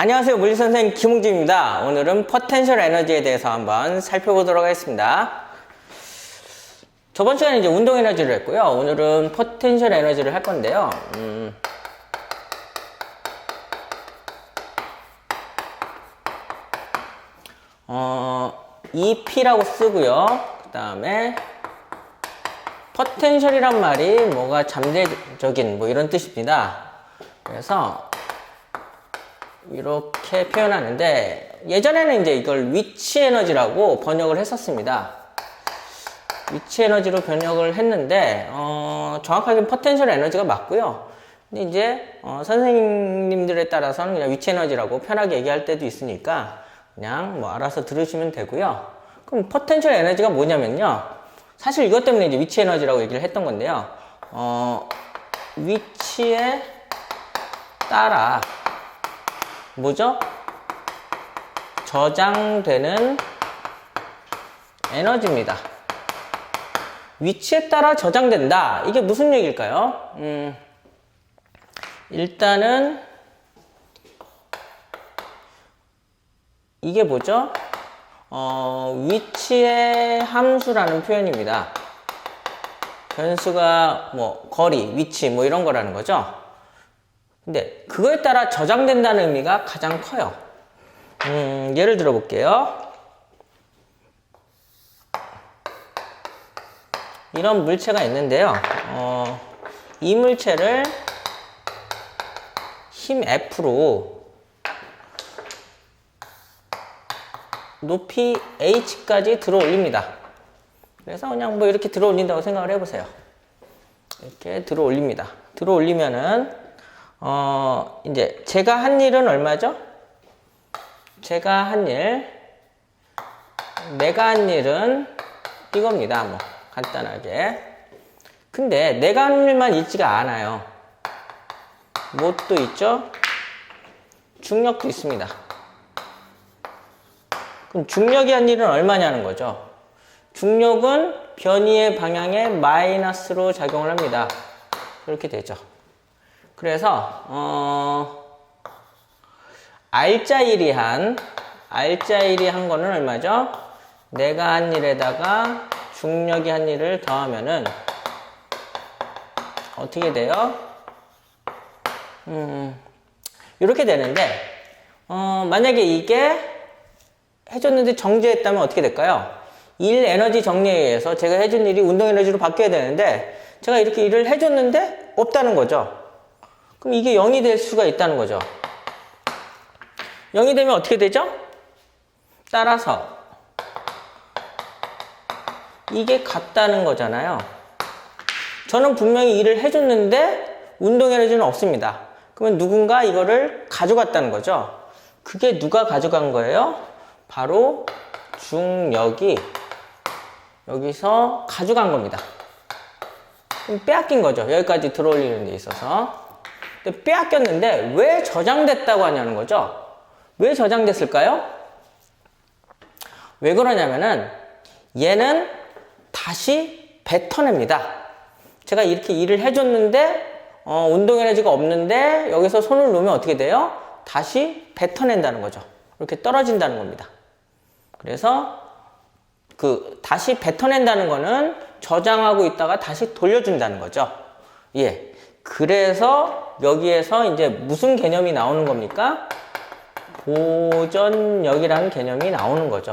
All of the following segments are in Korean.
안녕하세요. 물리선생님 김웅진입니다. 오늘은 포텐셜 에너지에 대해서 한번 살펴보도록 하겠습니다. 저번 시간에 이제 운동 에너지를 했고요. 오늘은 포텐셜 에너지를 할 건데요. 음, 어, EP라고 쓰고요. 그 다음에 포텐셜이란 말이 뭐가 잠재적인 뭐 이런 뜻입니다. 그래서 이렇게 표현하는데 예전에는 이제 이걸 위치 에너지라고 번역을 했었습니다. 위치 에너지로 번역을 했는데 어, 정확하게 포텐셜 에너지가 맞고요. 근데 이제 어, 선생님들에 따라서는 그냥 위치 에너지라고 편하게 얘기할 때도 있으니까 그냥 뭐 알아서 들으시면 되고요. 그럼 포텐셜 에너지가 뭐냐면요. 사실 이것 때문에 이제 위치 에너지라고 얘기를 했던 건데요. 어, 위치에 따라 뭐죠? 저장되는 에너지입니다. 위치에 따라 저장된다. 이게 무슨 얘기일까요? 음, 일단은 이게 뭐죠? 어, 위치의 함수라는 표현입니다. 변수가 뭐 거리, 위치 뭐 이런 거라는 거죠. 근데 그거에 따라 저장된다는 의미가 가장 커요. 음, 예를 들어 볼게요. 이런 물체가 있는데요. 어, 이 물체를 힘 F로 높이 H까지 들어 올립니다. 그래서 그냥 뭐 이렇게 들어 올린다고 생각을 해보세요. 이렇게 들어 올립니다. 들어 올리면은, 어, 이제 제가 한 일은 얼마죠? 제가 한 일, 내가 한 일은 이겁니다. 뭐, 간단하게. 근데 내가 한 일만 있지가 않아요. 뭣도 있죠? 중력도 있습니다. 그럼 중력이 한 일은 얼마냐는 거죠. 중력은 변이의 방향에 마이너스로 작용을 합니다. 이렇게 되죠. 그래서 어 알자 1이 한 알자 1이 한 거는 얼마죠? 내가 한 일에다가 중력이 한 일을 더하면은 어떻게 돼요? 음 이렇게 되는데 어 만약에 이게 해줬는데 정지했다면 어떻게 될까요? 일 에너지 정리에 의해서 제가 해준 일이 운동 에너지로 바뀌어야 되는데 제가 이렇게 일을 해줬는데 없다는 거죠. 그럼 이게 0이 될 수가 있다는 거죠. 0이 되면 어떻게 되죠? 따라서 이게 같다는 거잖아요. 저는 분명히 일을 해줬는데 운동 에너지는 없습니다. 그러면 누군가 이거를 가져갔다는 거죠. 그게 누가 가져간 거예요? 바로 중력이 여기서 가져간 겁니다. 빼앗긴 거죠. 여기까지 들어올리는 데 있어서. 근데 빼앗겼는데 왜 저장됐다고 하냐는 거죠. 왜 저장됐을까요? 왜 그러냐면은 얘는 다시 뱉어냅니다. 제가 이렇게 일을 해줬는데 어, 운동 에너지가 없는데 여기서 손을 놓으면 어떻게 돼요? 다시 뱉어낸다는 거죠. 이렇게 떨어진다는 겁니다. 그래서 그 다시 뱉어낸다는 거는 저장하고 있다가 다시 돌려준다는 거죠. 예. 그래서 여기에서 이제 무슨 개념이 나오는 겁니까? 보전력이라는 개념이 나오는 거죠.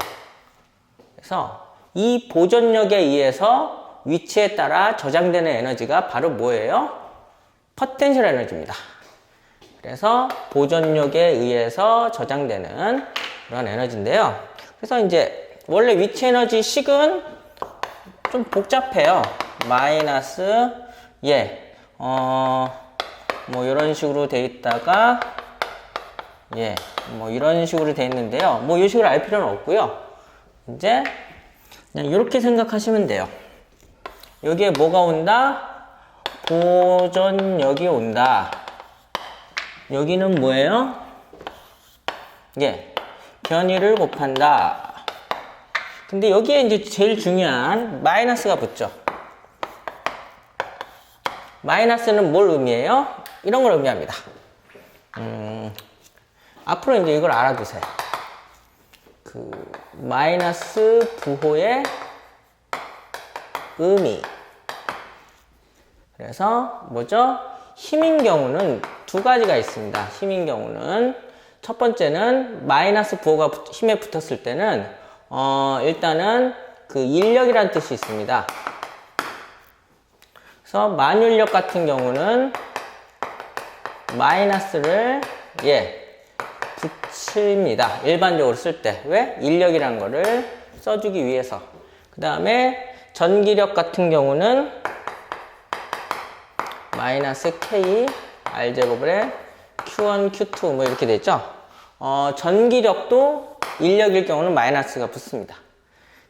그래서 이 보전력에 의해서 위치에 따라 저장되는 에너지가 바로 뭐예요? 포텐셜 에너지입니다. 그래서 보전력에 의해서 저장되는 그런 에너지인데요. 그래서 이제 원래 위치 에너지 식은 좀 복잡해요. 마이너스 예, 어, 뭐 이런 식으로 돼 있다가 예, 뭐 이런 식으로 돼 있는데요. 뭐이 식으로 알 필요는 없고요. 이제 그냥 이렇게 생각하시면 돼요. 여기에 뭐가 온다? 보전력이 온다. 여기는 뭐예요? 예, 변이를 곱한다. 근데 여기에 이제 제일 중요한 마이너스가 붙죠. 마이너스는 뭘 의미해요? 이런 걸 의미합니다. 음, 앞으로 이제 이걸 알아두세요. 그 마이너스 부호의 의미. 그래서 뭐죠? 힘인 경우는 두 가지가 있습니다. 힘인 경우는 첫 번째는 마이너스 부호가 붙- 힘에 붙었을 때는 어 일단은 그 인력이라는 뜻이 있습니다. 그래서 만율력 같은 경우는 마이너스를 예 붙입니다. 일반적으로 쓸 때. 왜? 인력이라는 거를 써주기 위해서. 그 다음에 전기력 같은 경우는 마이너스 K R제곱에 Q1, Q2 뭐 이렇게 되죠. 어, 전기력도 인력일 경우는 마이너스가 붙습니다.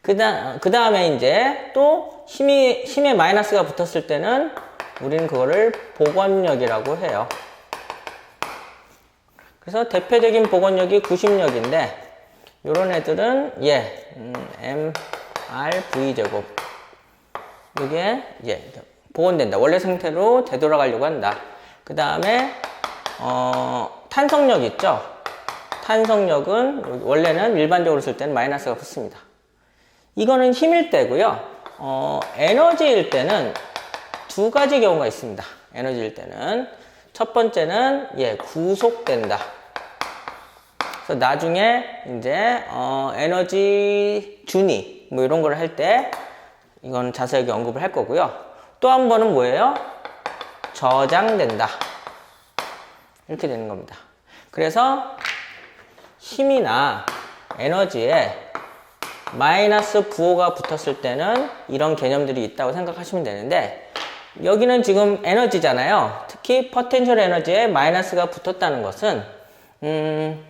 그 다, 그 다음에 이제 또 힘이, 힘에 마이너스가 붙었을 때는 우리는 그거를 복원력이라고 해요. 그래서 대표적인 복원력이 90력인데 요런 애들은 예 음, M R V 제곱. 이게 예 복원된다. 원래 상태로 되돌아가려고 한다. 그 다음에 어, 탄성력 있죠? 탄성력은 원래는 일반적으로 쓸 때는 마이너스가 붙습니다. 이거는 힘일 때고요 어, 에너지일 때는 두 가지 경우가 있습니다 에너지일 때는 첫 번째는 예 구속된다 그래서 나중에 이제 어, 에너지 준위 뭐 이런 걸 할 때 이건 자세하게 언급을 할 거고요. 또 한 번은 뭐예요? 저장된다. 이렇게 되는 겁니다. 그래서 힘이나 에너지에 마이너스 부호가 붙었을 때는 이런 개념들이 있다고 생각하시면 되는데 여기는 지금 에너지잖아요. 특히 포텐셜 에너지에 마이너스가 붙었다는 것은 음,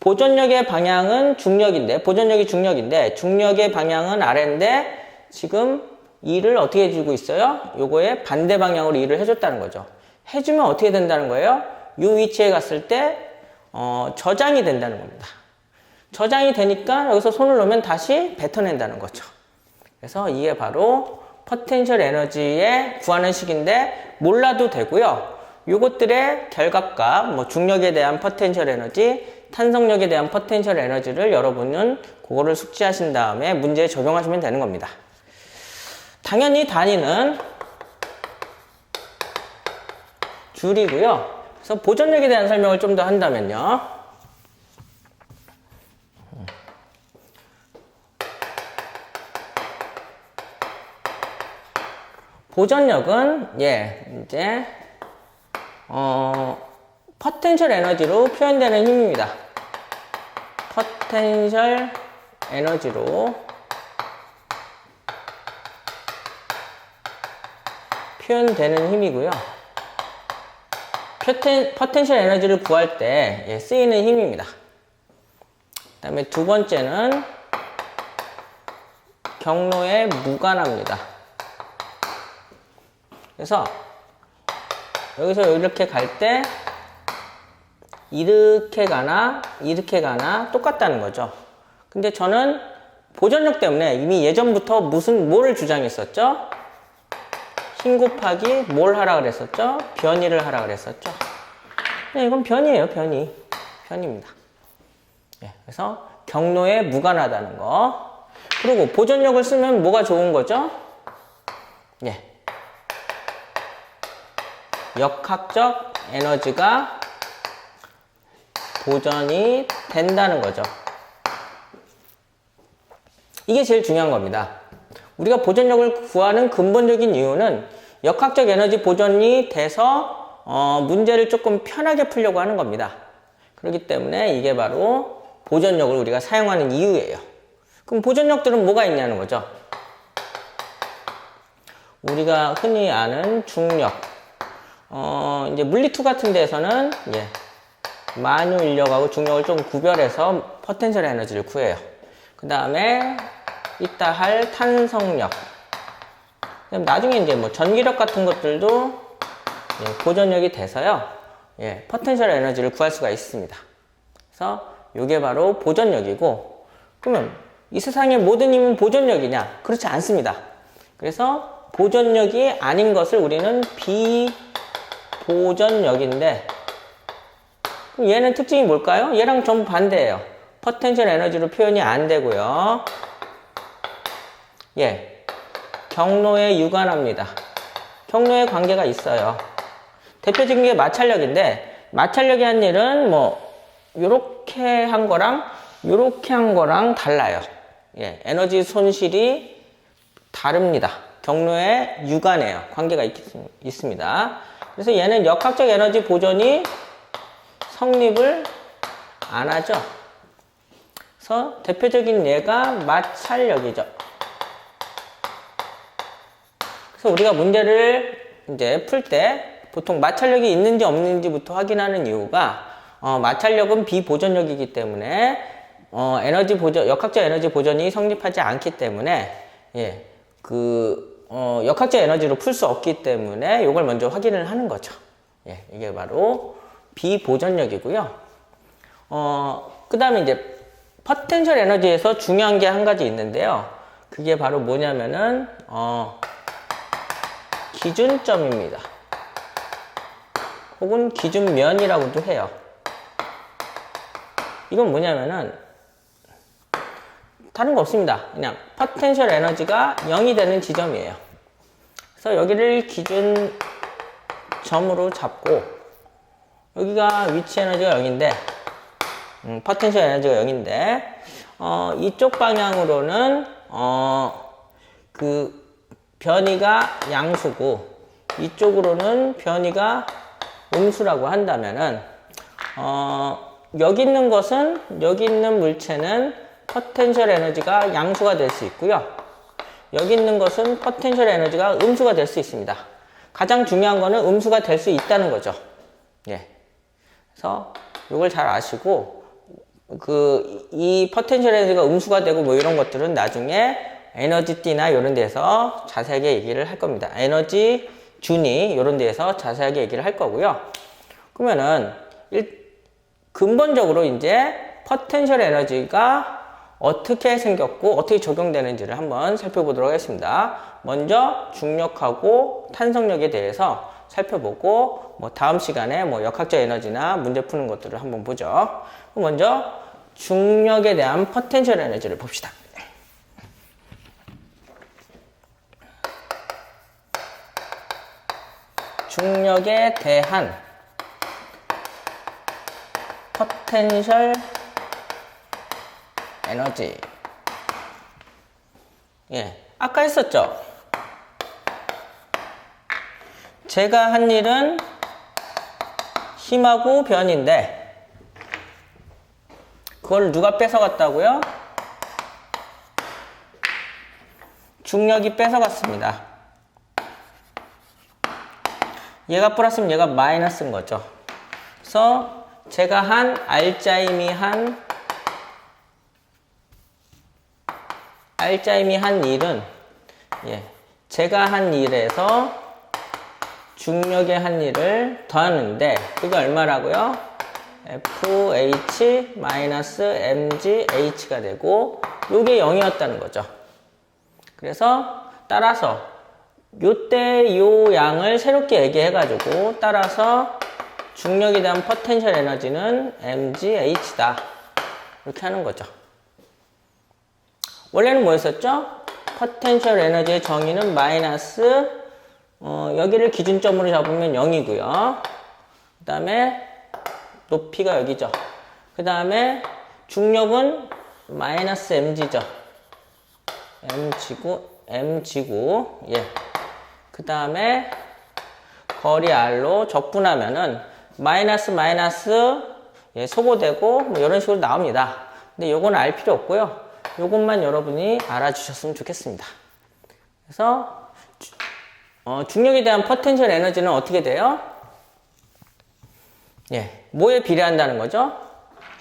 보존력의 방향은 중력인데, 보존력이 중력인데, 중력의 방향은 아래인데, 지금 일을 어떻게 해주고 있어요? 요거에 반대 방향으로 일을 해줬다는 거죠. 해주면 어떻게 된다는 거예요? 요 위치에 갔을 때, 어, 저장이 된다는 겁니다. 저장이 되니까 여기서 손을 놓으면 다시 뱉어낸다는 거죠. 그래서 이게 바로 포텐셜 에너지에 구하는 식인데, 몰라도 되고요. 요것들의 결각값, 뭐 중력에 대한 포텐셜 에너지, 탄성력에 대한 포텐셜 에너지를 여러분은 그거를 숙지하신 다음에 문제에 적용하시면 되는 겁니다. 당연히 단위는 줄이고요. 그래서 보존력에 대한 설명을 좀 더 한다면요. 보존력은 예 이제 어 포텐셜 에너지로 표현되는 힘입니다. 포텐셜 에너지로 표현되는 힘이고요. 포텐, 포텐셜 에너지를 구할 때 예, 쓰이는 힘입니다. 그 다음에 두 번째는 경로에 무관합니다. 그래서 여기서 이렇게 갈 때 이렇게 가나 이렇게 가나 똑같다는 거죠. 근데 저는 보존력 때문에 이미 예전부터 무슨 뭐를 주장했었죠? 힘 곱하기 뭘 하라 그랬었죠? 변이를 하라 그랬었죠. 네, 이건 변이에요, 변이. 변입니다. 예, 그래서 경로에 무관하다는 거. 그리고 보존력을 쓰면 뭐가 좋은 거죠? 예, 역학적 에너지가 보전이 된다는 거죠. 이게 제일 중요한 겁니다. 우리가 보존력을 구하는 근본적인 이유는 역학적 에너지 보존이 돼서 어, 문제를 조금 편하게 풀려고 하는 겁니다. 그렇기 때문에 이게 바로 보존력을 우리가 사용하는 이유예요. 그럼 보존력들은 뭐가 있냐는 거죠. 우리가 흔히 아는 중력, 어, 이제 물리투 같은 데에서는, 예, 만유 인력하고 중력을 좀 구별해서 포텐셜 에너지를 구해요. 그 다음에, 이따 할 탄성력. 그다음 나중에 이제 뭐 전기력 같은 것들도 예, 보존력이 돼서요, 예, 포텐셜 에너지를 구할 수가 있습니다. 그래서 이게 바로 보존력이고, 그러면 이 세상의 모든 힘은 보존력이냐? 그렇지 않습니다. 그래서 보존력이 아닌 것을 우리는 비 보전력인데 그럼 얘는 특징이 뭘까요? 얘랑 전부 반대예요. 포텐셜 에너지로 표현이 안 되고요. 예, 경로에 유관합니다. 경로에 관계가 있어요. 대표적인 게 마찰력인데 마찰력이 한 일은 뭐 요렇게 한 거랑 요렇게 한 거랑 달라요. 예, 에너지 손실이 다릅니다. 경로에 유관해요. 관계가 있, 있습니다. 그래서 얘는 역학적 에너지 보존이 성립을 안 하죠. 그래서 대표적인 예가 마찰력이죠. 그래서 우리가 문제를 이제 풀 때 보통 마찰력이 있는지 없는지부터 확인하는 이유가 어, 마찰력은 비보존력이기 때문에 어, 에너지 보존, 역학적 에너지 보존이 성립하지 않기 때문에 예, 그 어, 역학적 에너지로 풀 수 없기 때문에 이걸 먼저 확인을 하는 거죠. 예, 이게 바로 비보존력이고요. 어, 그 다음에 이제 포텐셜 에너지에서 중요한 게 한 가지 있는데요. 그게 바로 뭐냐면은 어, 기준점입니다. 혹은 기준면이라고도 해요. 이건 뭐냐면은 다른 거 없습니다. 그냥 포텐셜 에너지가 0이 되는 지점이에요. 그래서 여기를 기준 점으로 잡고 여기가 위치 에너지가 0인데 음, 포텐셜 에너지가 0인데 어, 이쪽 방향으로는 어, 그 변이가 양수고 이쪽으로는 변이가 음수라고 한다면은 어, 여기 있는 것은 여기 있는 물체는 포텐셜 에너지가 양수가 될 수 있고요. 여기 있는 것은 포텐셜 에너지가 음수가 될 수 있습니다. 가장 중요한 거는 음수가 될 수 있다는 거죠. 예. 그래서 이걸 잘 아시고 그이 포텐셜 에너지가 음수가 되고 뭐 이런 것들은 나중에 에너지띠나 이런 데서 자세하게 얘기를 할 겁니다. 에너지 준이 이런 데에서 자세하게 얘기를 할 거고요. 그러면은 일, 근본적으로 이제 포텐셜 에너지가 어떻게 생겼고 어떻게 적용되는지를 한번 살펴보도록 하겠습니다. 먼저 중력하고 탄성력에 대해서 살펴보고 뭐 다음 시간에 뭐 역학적 에너지나 문제 푸는 것들을 한번 보죠. 먼저 중력에 대한 포텐셜 에너지를 봅시다. 중력에 대한 포텐셜 에너지. 예, 아까 했었죠? 제가 한 일은 힘하고 변인데, 그걸 누가 뺏어갔다고요? 중력이 뺏어갔습니다. 얘가 플러스면 얘가 마이너스인 거죠. 그래서 제가 한 알짜임이 한 알짜임이 한 일은 예, 제가 한 일에서 중력의 한 일을 더하는데 그게 얼마라고요? FH-mgH가 되고 이게 0이었다는 거죠. 그래서 따라서 요때 요 양을 새롭게 얘기해 가지고 따라서 중력에 대한 포텐셜 에너지는 mgh다 이렇게 하는 거죠. 원래는 뭐였었죠? 포텐셜 에너지의 정의는 마이너스 어, 여기를 기준점으로 잡으면 0이고요. 그 다음에 높이가 여기죠. 그 다음에 중력은 마이너스 mg죠. mg고 mg고 예. 그 다음에 거리 r로 적분하면은 마이너스 마이너스 예, 소모되고 뭐 이런 식으로 나옵니다. 근데 요건 알 필요 없고요. 요것만 여러분이 알아주셨으면 좋겠습니다. 그래서 주, 어, 중력에 대한 포텐셜 에너지는 어떻게 돼요? 예, 뭐에 비례한다는 거죠?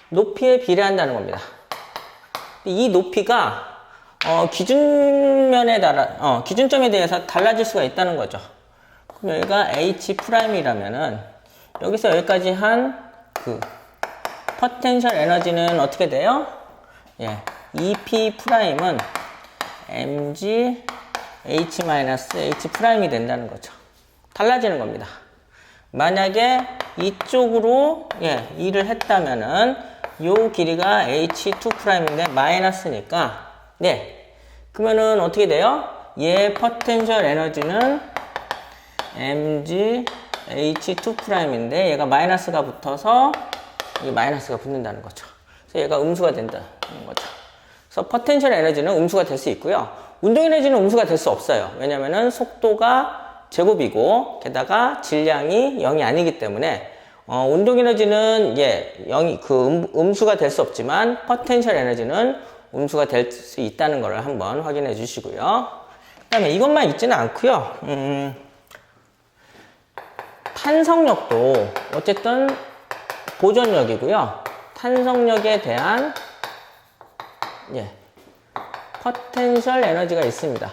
높이에 비례한다는 겁니다. 이 높이가 어, 기준면에 따라 어, 기준점에 대해서 달라질 수가 있다는 거죠. 그럼 여기가 h 프라임이라면은 여기서 여기까지 한 그 포텐셜 에너지는 어떻게 돼요? 예, EP 프라임은 mg h h 프라임이 된다는 거죠. 달라지는 겁니다. 만약에 이쪽으로 예, 일을 했다면은 요 길이가 H2'인데 마이너스니까 네. 그러면은 어떻게 돼요? 얘 포텐셜 에너지는 mg H2'인데 얘가 마이너스가 붙어서 이 마이너스가 붙는다는 거죠. 그래서 얘가 음수가 된다는 거죠. 그래서 포텐셜 에너지는 음수가 될 수 있고요. 운동 에너지는 음수가 될 수 없어요. 왜냐면은 속도가 제곱이고 게다가 질량이 0이 아니기 때문에 어, 운동 에너지는 예, 0이 그 음, 음수가 될 수 없지만 포텐셜 에너지는 음수가 될 수 있다는 것을 한번 확인해 주시고요. 그다음에 이것만 있지는 않고요. 음, 탄성력도 어쨌든 보존력이고요. 탄성력에 대한 예, 포텐셜 에너지가 있습니다.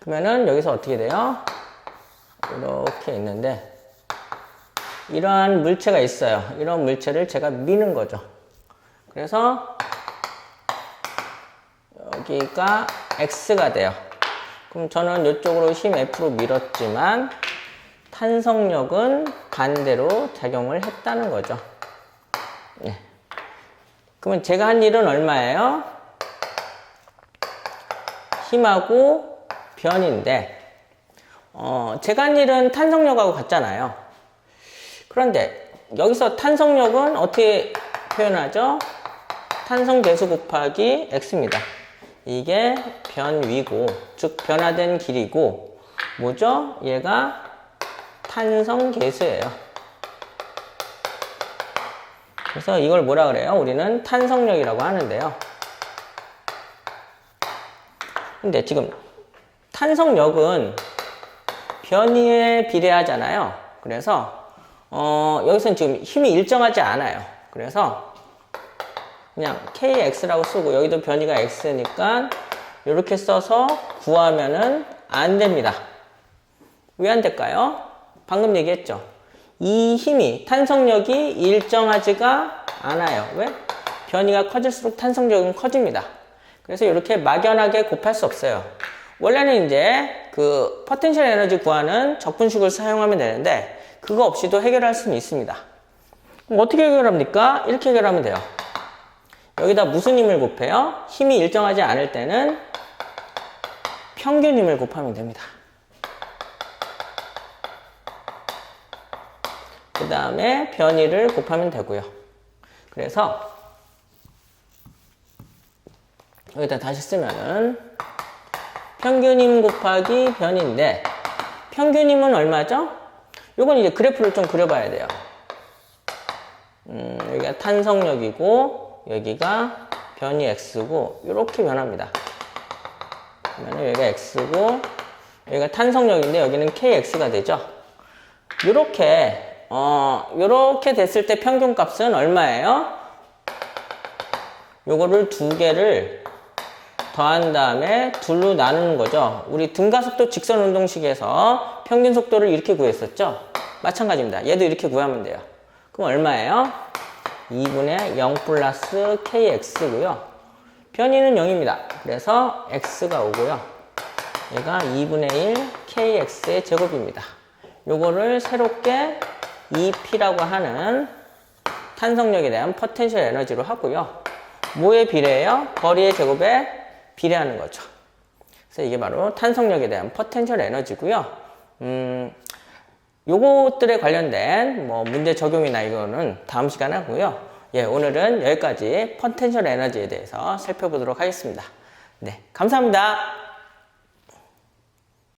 그러면은 여기서 어떻게 돼요? 이렇게 있는데 이러한 물체가 있어요. 이런 물체를 제가 미는 거죠. 그래서 여기가 X가 돼요. 그럼 저는 이쪽으로 힘 F로 밀었지만 탄성력은 반대로 작용을 했다는 거죠. 예. 그러면 제가 한 일은 얼마예요? 힘하고 변인데, 어, 제가 한 일은 탄성력하고 같잖아요. 그런데 여기서 탄성력은 어떻게 표현하죠? 탄성 계수 곱하기 x입니다. 이게 변위고, 즉 변화된 길이고, 뭐죠? 얘가 탄성 계수예요. 그래서 이걸 뭐라 그래요? 우리는 탄성력이라고 하는데요. 근데 지금 탄성력은 변위에 비례하잖아요. 그래서 어, 여기서는 지금 힘이 일정하지 않아요. 그래서 그냥 kx라고 쓰고 여기도 변위가 x니까 이렇게 써서 구하면은 안 됩니다. 왜 안 될까요? 방금 얘기했죠. 이 힘이 탄성력이 일정하지가 않아요. 왜? 변이가 커질수록 탄성력은 커집니다. 그래서 이렇게 막연하게 곱할 수 없어요. 원래는 이제 그 포텐셜 에너지 구하는 적분식을 사용하면 되는데 그거 없이도 해결할 수는 있습니다. 그럼 어떻게 해결합니까? 이렇게 해결하면 돼요. 여기다 무슨 힘을 곱해요? 힘이 일정하지 않을 때는 평균 힘을 곱하면 됩니다. 그 다음에 변이를 곱하면 되고요. 그래서 여기다 다시 쓰면은 평균임 곱하기 변인데 평균임은 얼마죠? 요건 이제 그래프를 좀 그려봐야 돼요. 음, 여기가 탄성력이고 여기가 변이 x고 이렇게 변합니다. 그러면 여기가 x고 여기가 탄성력인데 여기는 kx가 되죠. 이렇게 어, 요렇게 됐을 때 평균값은 얼마예요? 요거를 두 개를 더한 다음에 둘로 나누는 거죠. 우리 등가속도 직선 운동식에서 평균 속도를 이렇게 구했었죠? 마찬가지입니다. 얘도 이렇게 구하면 돼요. 그럼 얼마예요? 2분의 0 플러스 kx고요. 변이는 0입니다. 그래서 x가 오고요. 얘가 2분의 1 kx의 제곱입니다. 요거를 새롭게 EP라고 하는 탄성력에 대한 포텐셜 에너지로 하고요. 뭐에 비례해요? 거리의 제곱에 비례하는 거죠. 그래서 이게 바로 탄성력에 대한 포텐셜 에너지고요. 음, 요것들에 관련된 뭐 문제 적용이나 이거는 다음 시간에 하고요. 예, 오늘은 여기까지 포텐셜 에너지에 대해서 살펴보도록 하겠습니다. 네, 감사합니다.